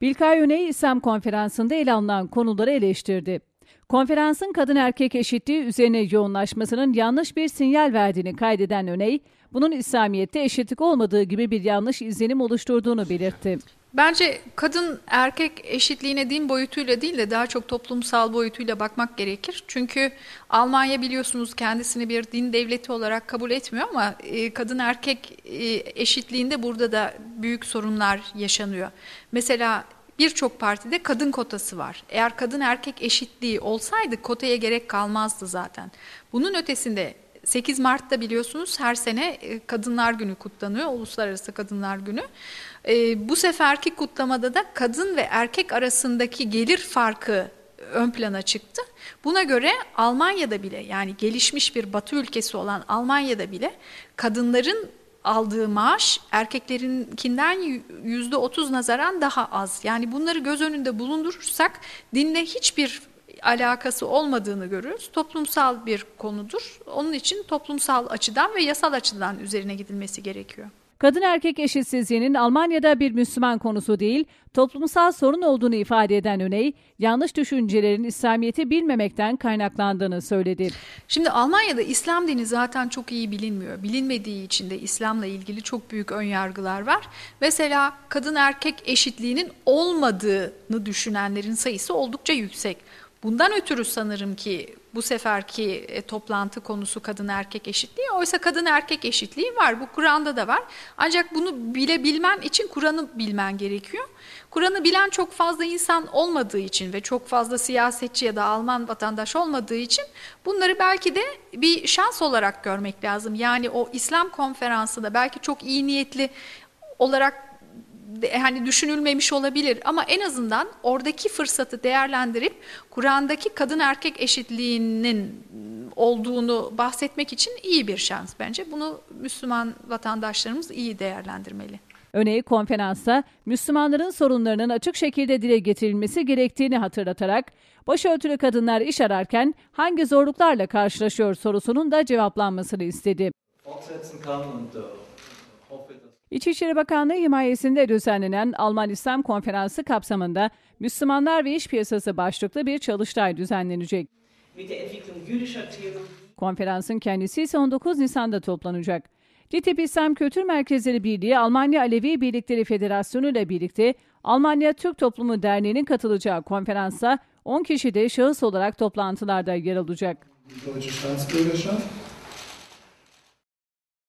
Bilkay Öney İslam konferansında ele alınan konuları eleştirdi. Konferansın kadın erkek eşitliği üzerine yoğunlaşmasının yanlış bir sinyal verdiğini kaydeden Öney, bunun İslamiyet'te eşitlik olmadığı gibi bir yanlış izlenim oluşturduğunu belirtti. Bence kadın erkek eşitliğine din boyutuyla değil de daha çok toplumsal boyutuyla bakmak gerekir. Çünkü Almanya biliyorsunuz kendisini bir din devleti olarak kabul etmiyor ama e, kadın erkek e, eşitliğinde burada da büyük sorunlar yaşanıyor. Mesela birçok partide kadın kotası var. Eğer kadın erkek eşitliği olsaydı kotaya gerek kalmazdı zaten. Bunun ötesinde 8 Mart'ta biliyorsunuz her sene e, Kadınlar Günü kutlanıyor, Uluslararası Kadınlar Günü. E, bu seferki kutlamada da kadın ve erkek arasındaki gelir farkı ön plana çıktı. Buna göre Almanya'da bile yani gelişmiş bir batı ülkesi olan Almanya'da bile kadınların aldığı maaş erkeklerinkinden yüzde otuz nazaran daha az. Yani bunları göz önünde bulundurursak dinle hiçbir alakası olmadığını görürüz. Toplumsal bir konudur. Onun için toplumsal açıdan ve yasal açıdan üzerine gidilmesi gerekiyor. Kadın erkek eşitsizliğinin Almanya'da bir Müslüman konusu değil, toplumsal sorun olduğunu ifade eden Öney, yanlış düşüncelerin İslamiyet'i bilmemekten kaynaklandığını söyledi. Şimdi Almanya'da İslam dini zaten çok iyi bilinmiyor. Bilinmediği için de İslam'la ilgili çok büyük önyargılar var. Mesela kadın erkek eşitliğinin olmadığını düşünenlerin sayısı oldukça yüksek. Bundan ötürü sanırım ki bu seferki e, toplantı konusu kadın erkek eşitliği. Oysa kadın erkek eşitliği var. Bu Kur'an'da da var. Ancak bunu bilebilmen için Kur'an'ı bilmen gerekiyor. Kur'an'ı bilen çok fazla insan olmadığı için ve çok fazla siyasetçi ya da Alman vatandaş olmadığı için bunları belki de bir şans olarak görmek lazım. Yani o İslam konferansında belki çok iyi niyetli olarak hani düşünülmemiş olabilir ama en azından oradaki fırsatı değerlendirip Kur'an'daki kadın erkek eşitliğinin olduğunu bahsetmek için iyi bir şans bence. Bunu Müslüman vatandaşlarımız iyi değerlendirmeli. Örneğin konferansta Müslümanların sorunlarının açık şekilde dile getirilmesi gerektiğini hatırlatarak başörtülü kadınlar iş ararken hangi zorluklarla karşılaşıyor sorusunun da cevaplanmasını istedi. İçişleri Bakanlığı himayesinde düzenlenen Alman İslam Konferansı kapsamında Müslümanlar ve İş Piyasası başlıklı bir çalıştay düzenlenecek. Konferansın kendisi ise 19 Nisan'da toplanacak. DİTİB İslam Kültür Merkezleri Birliği Almanya Alevi Birlikleri Federasyonu ile birlikte Almanya Türk Toplumu Derneği'nin katılacağı konferansa 10 kişi de şahıs olarak toplantılarda yer alacak.